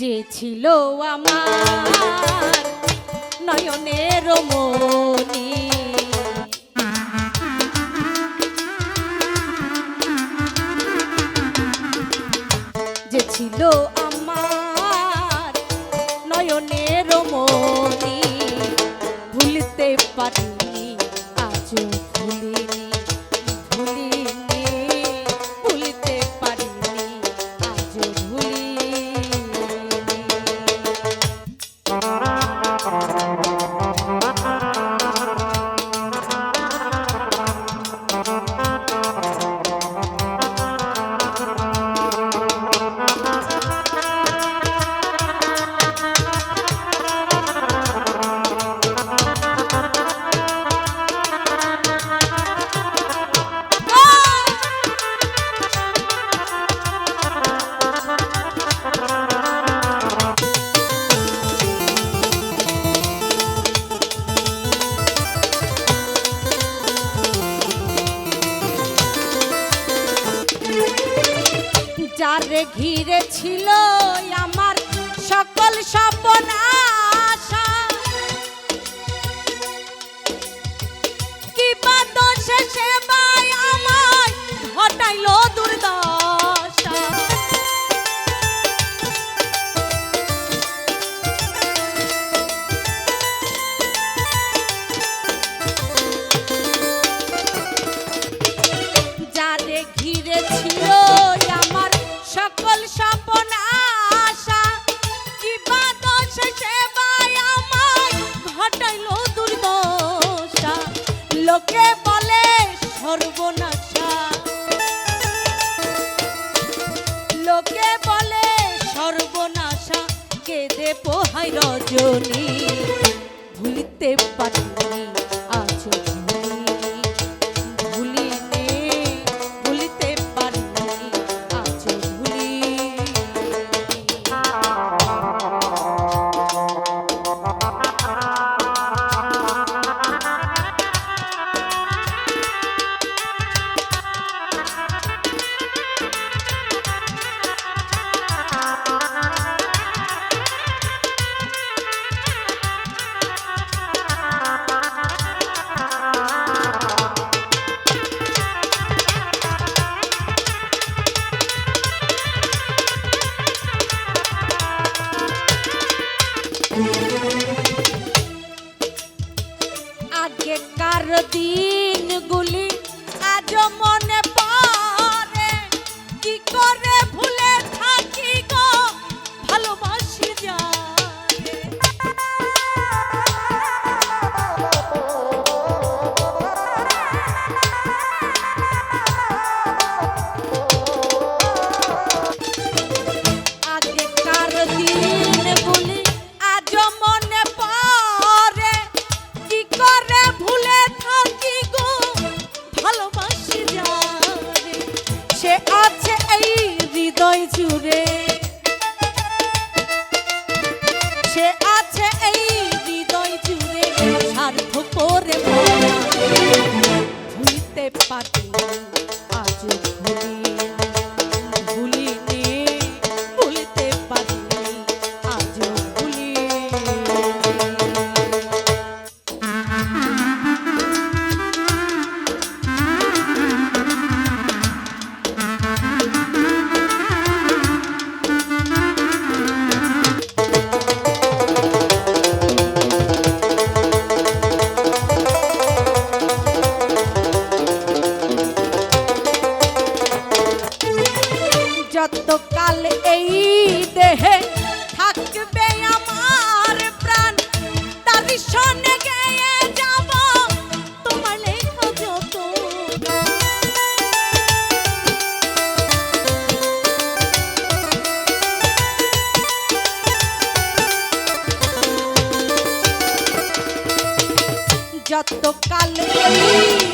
যে ছিল আমার নয়নের মনি। যে ছিল আমার নয়নের মনি। ভুলতে পারিনি যারে ঘিরে ছিল আমার সকল স্বপ্ন আশা। কিবা দোষে সেবায় আমায় ঘটাইলো সকল স্বপ্ন আশা। কিবা দোষ সেবায় আমায় ঘটাইলো দুর্দশা। লোকে বলে সর্বনাশা। লোকে বলে সর্বনাশা। কেঁদে পোহাই রজনী। আগেকার জুড়ে সে আছে এই হৃদয় জুড়ে স্বার্থ করে যতকাল এই দেহে থাকবে আমার প্রাণ, তার সনে গেয়ে যাব তোমার লেখা যত যতকাল এই